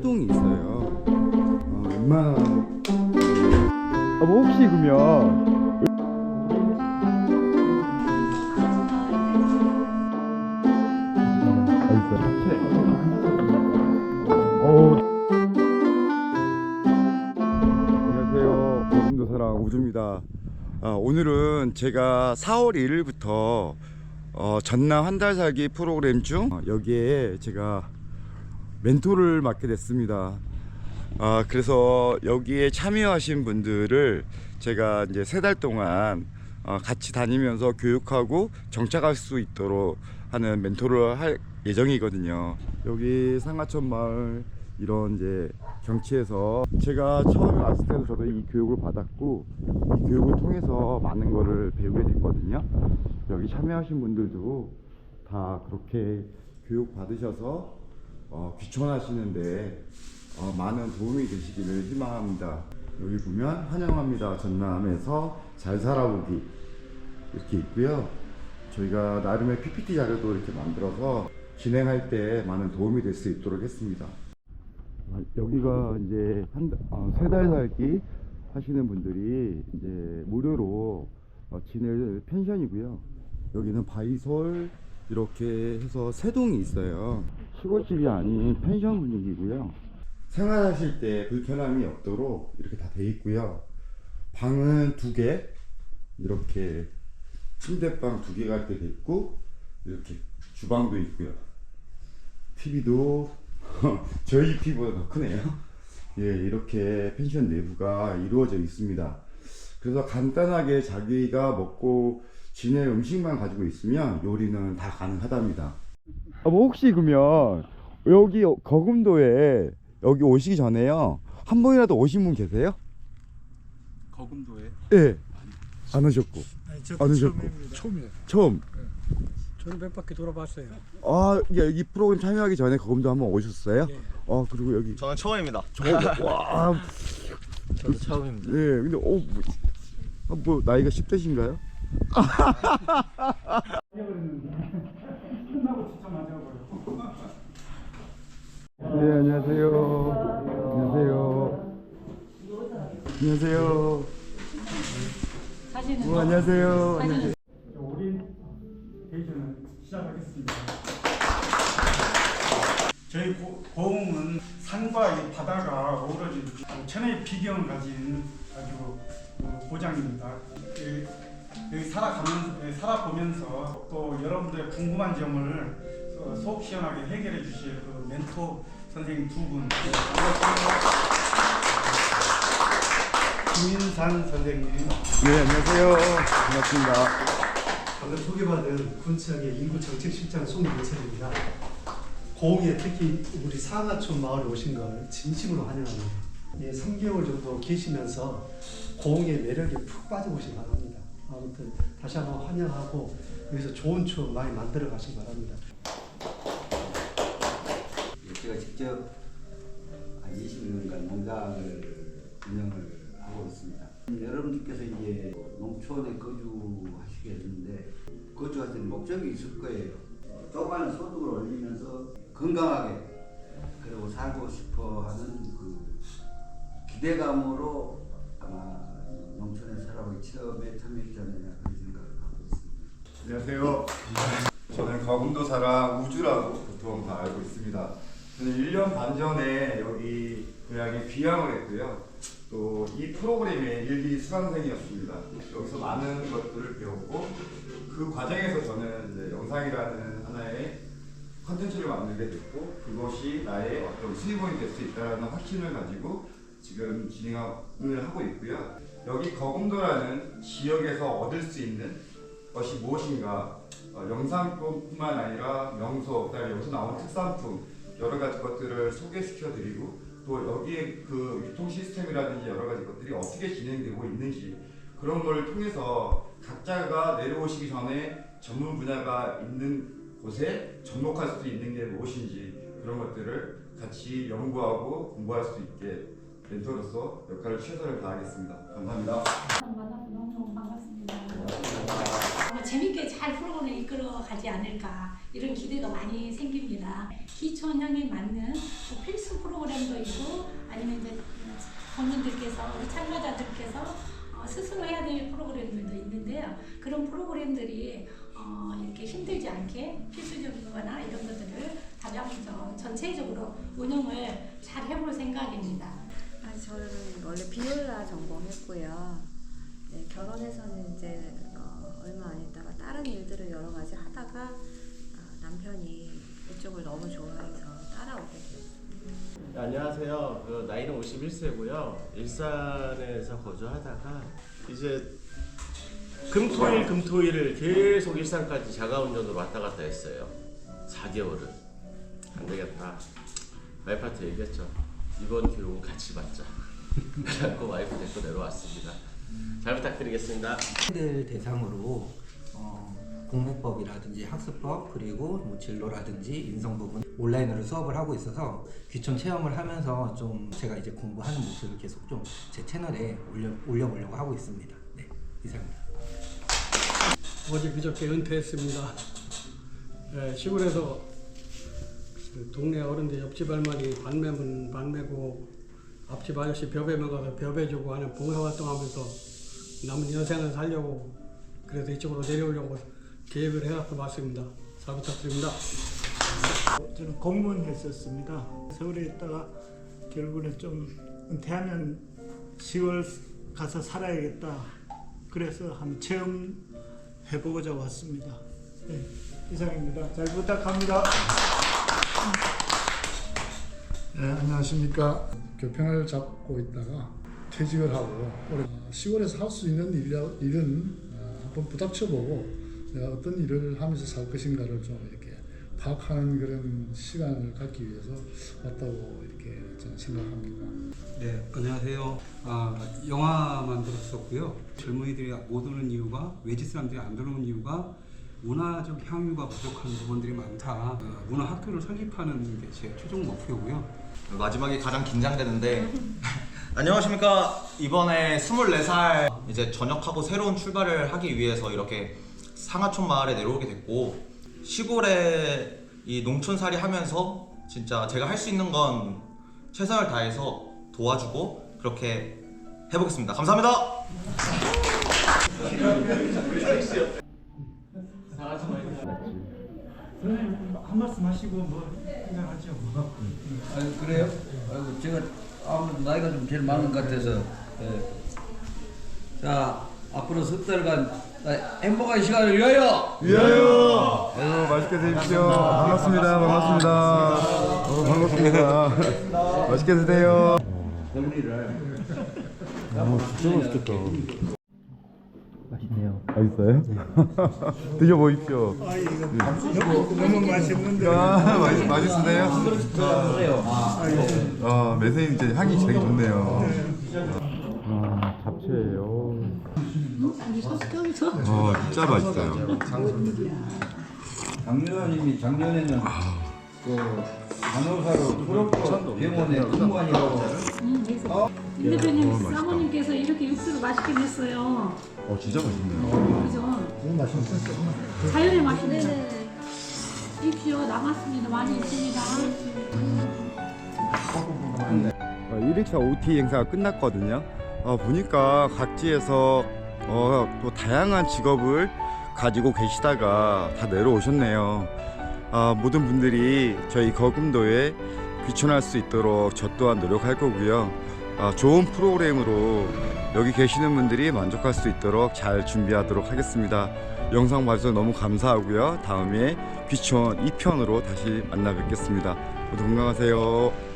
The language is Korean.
세동이 있어요. 어, 웬만한 아, 뭐 혹시 그러면 안녕하세요. 사랑. 아, 오늘은 제가 4월 1일부터 어, 전남 한 달 살기 프로그램 중 어, 여기에 제가 멘토를 맡게 됐습니다. 아, 그래서 여기에 참여하신 분들을 제가 이제 세 달 동안 어, 같이 다니면서 교육하고 정착할 수 있도록 하는 멘토를 할 예정이거든요. 여기 상하천 마을 이런 이제 경치에서 제가 처음에 왔을 때도 저도 이 교육을 받았고 이 교육을 통해서 많은 거를 배우게 됐거든요. 여기 참여하신 분들도 다 그렇게 교육 받으셔서 어, 귀촌하시는데 어, 많은 도움이 되시기를 희망합니다. 여기 보면 환영합니다. 전남에서 잘 살아보기 이렇게 있고요. 저희가 나름의 PPT 자료도 이렇게 만들어서 진행할 때 많은 도움이 될 수 있도록 했습니다. 아, 여기가 이제 한세달 살기 하시는 분들이 이제 무료로 어, 지낼 펜션이고요. 여기는 바이솔 이렇게 해서 세 동이 있어요. 시골집이 아닌 펜션 분위기고요. 생활하실 때 불편함이 없도록 이렇게 다 돼 있고요. 방은 두 개, 이렇게 침대방 두 개가 이렇게 돼 있고 이렇게 주방도 있고요. TV도 저희 TV보다 더 크네요. 예, 이렇게 펜션 내부가 이루어져 있습니다. 그래서 간단하게 자기가 먹고 지낼 음식만 가지고 있으면 요리는 다 가능하답니다. 아, 뭐 혹시 그러면 여기 거금도에 여기 오시기 전에요 한 번이라도 오신 분 계세요? 거금도에 예. 안 오셨고 아니, 안 오셨고. 처음입니다. 처음이에요. 처음. 저는 몇 바퀴 돌아봤어요. 아, 이게 여기 프로그램 참여하기 전에 거금도 한번 오셨어요? 예. 아, 그리고 여기 저는 처음입니다. 저 와, 저도 처음입니다. 예. 근데 어, 뭐, 아, 뭐 나이가 10대신가요? 네, 안녕하세요. 안녕하세요. 안녕하세요. 어, 안녕하세요. 안녕하세요. 오리엔테이션을 시작하겠습니다. 저희 고, 고흥은 산과 이 바다가 어우러진 천혜의 비경을 가진 아주 어, 고장입니다. 이- 여기 살아가면서 예, 살아보면서 또 여러분들의 궁금한 점을 어, 속 시원하게 해결해 주실 그 멘토 선생님 두 분. 김인산 선생님. 네, 안녕하세요. 반갑습니다. 방금 소개받은 군청의 인구 정책 실장 송민철입니다. 고흥에 특히 우리 상하촌 마을에 오신 걸 진심으로 환영합니다. 예, 3개월 정도 계시면서 고흥의 매력에 푹 빠져보시기 바랍니다. 아무튼 다시 한번 환영하고 여기서 좋은 추억 많이 만들어 가시기 바랍니다. 제가 직접 한 20년간 농장을 운영을 하고 있습니다. 여러분들께서 이제 농촌에 거주하시게 됐는데 거주하시는 목적이 있을 거예요. 조그마한 소득을 올리면서 건강하게 그리고 살고 싶어 하는 그 기대감으로 참여했지 않느냐 그런 생각을 하고 있습니다. 안녕하세요. 저는 거금도 사랑 우주라고 보통 다 알고 있습니다. 저는 1년 반 전에 여기 고향에 귀향을 했고요. 또 이 프로그램의 일기 수강생이었습니다. 여기서 많은 것들을 배웠고 그 과정에서 저는 이제 영상이라는 하나의 컨텐츠를 만들게 됐고 그것이 나의 어떤 수입원이 될 수 있다는 확신을 가지고 지금 진행을 하고 있고요. 여기 거금도라는 지역에서 얻을 수 있는 것이 무엇인가? 어, 영상뿐만 아니라 명소, 그다음에 여기서 나온 특산품 여러 가지 것들을 소개시켜 드리고 또 여기에 그 유통 시스템이라든지 여러 가지 것들이 어떻게 진행되고 있는지 그런 걸 통해서 각자가 내려오시기 전에 전문 분야가 있는 곳에 접목할 수 있는 게 무엇인지 그런 것들을 같이 연구하고 공부할 수 있게 멘토로서 역할을 최선을 다하겠습니다. 감사합니다. 재밌게 잘 프로그램을 이끌어가지 않을까 이런 기대가 많이 생깁니다. 기촌형에 맞는 뭐 필수 프로그램도 있고 아니면 이제 본인들께서 우리 참가자들께서 어, 스스로 해야 될 프로그램들도 있는데요. 그런 프로그램들이 어, 이렇게 힘들지 않게 필수적인 거나 이런 것들을 저 전체적으로 운영을 잘 해볼 생각입니다. 아, 저는 원래 비올라 전공했고요. 네, 결혼해서는 이제 어, 얼마 안 있다가 다른 일들을 여러 가지 하다가 아, 남편이 이쪽을 너무 좋아해서 따라오게 됐어요. 네, 안녕하세요. 그 나이는 51세고요. 일산에서 거주하다가 이제 금토일 금토일을 계속 일산까지 자가운전으로 왔다 갔다 했어요. 4개월을 안 되겠다. 와이프한테 얘기했죠. 이번 교육은 같이 받자. 그래갖고 와이프 데리고 내려왔습니다. 잘 부탁드리겠습니다. 학생들 대상으로 어, 공부법이라든지 학습법 그리고 뭐 진로라든지 인성 부분 온라인으로 수업을 하고 있어서 귀촌 체험을 하면서 좀 제가 이제 공부하는 모습을 계속 좀 제 채널에 올려 올려보려고 하고 있습니다. 네, 이상입니다. 어제 그저께 은퇴했습니다. 예, 시골에서 그 동네 어른들 옆집 할머니 반매면 반매고 앞집 아저씨 벼베면 가서 벼베 주고 하는 봉사활동하면서 남은 여생을 살려고 그래서 이쪽으로 내려오려고 계획을 해갖고 왔습니다. 잘 부탁드립니다. 저는 공무원 했었습니다. 서울에 있다가 결국은 좀 은퇴하면 시골 가서 살아야겠다. 그래서 한번 체험 해보고자 왔습니다. 네, 이상입니다. 잘 부탁합니다. 네, 안녕하십니까. 교편을 잡고 있다가 퇴직을 하고 올해 시골에서 할 수 있는 일은 어, 한번 부닥쳐보고 내가 어떤 일을 하면서 살 것인가를 좀 이렇게 파악하는 그런 시간을 갖기 위해서 왔다고 이렇게 생각합니다. 네, 안녕하세요. 아, 영화 만들었었고요. 젊은이들이 못 오는 이유가 외지 사람들이 안 들어오는 이유가 문화적 향유가 부족한 부분들이 많다. 어, 문화 학교를 설립하는 게 제 최종 목표고요. 마지막에 가장 긴장되는데 안녕하십니까 이번에 24살 이제 전역하고 새로운 출발을 하기 위해서 이렇게 상하촌 마을에 내려오게 됐고 시골에 이 농촌살이 하면서 진짜 제가 할 수 있는 건 최선을 다해서 도와주고 그렇게 해보겠습니다 감사합니다 한 말씀 하시고 뭐 생각하죠. 아유 그래요? 아이고 제가 아무래도 나이가 좀 제일 많은 것 같아서 예. 자 앞으로 석 달간 행복한 시간을 위하여 위하여! 아유, 맛있게 드십시오. 반갑습니다. 반갑습니다. 어, 반갑습니다. 맛있게 드세요. 아, 진짜 맛있겠다. 맛있어요? 드셔보십시오. 아 너무, 맛있는데. 아, 맛있, 맛있으세요? 아, 매생이 이제 향이 되게 좋네요. 아, 잡채예요. 어, 진짜 맛있어요. 장 의원님이 작년에는 그 간호사로 초록도 병원에 근무하니라고 임 대표님 어, 맛있다. 사모님께서 이렇게 육수를 맛있게 냈어요. 어, 진짜 맛있네요. 그죠? 너무 맛있었어. 자연의 맛이네요. 입시오 남았습니다. 많이 있습니다. 어, 1일차 OT 행사가 끝났거든요. 어, 보니까 각지에서 어, 또 다양한 직업을 가지고 계시다가 다 내려오셨네요. 아, 모든 분들이 저희 거금도에 귀촌할 수 있도록 저 또한 노력할 거고요. 아, 좋은 프로그램으로 여기 계시는 분들이 만족할 수 있도록 잘 준비하도록 하겠습니다. 영상 봐주셔서 너무 감사하고요. 다음에 귀촌 2편으로 다시 만나 뵙겠습니다. 모두 건강하세요.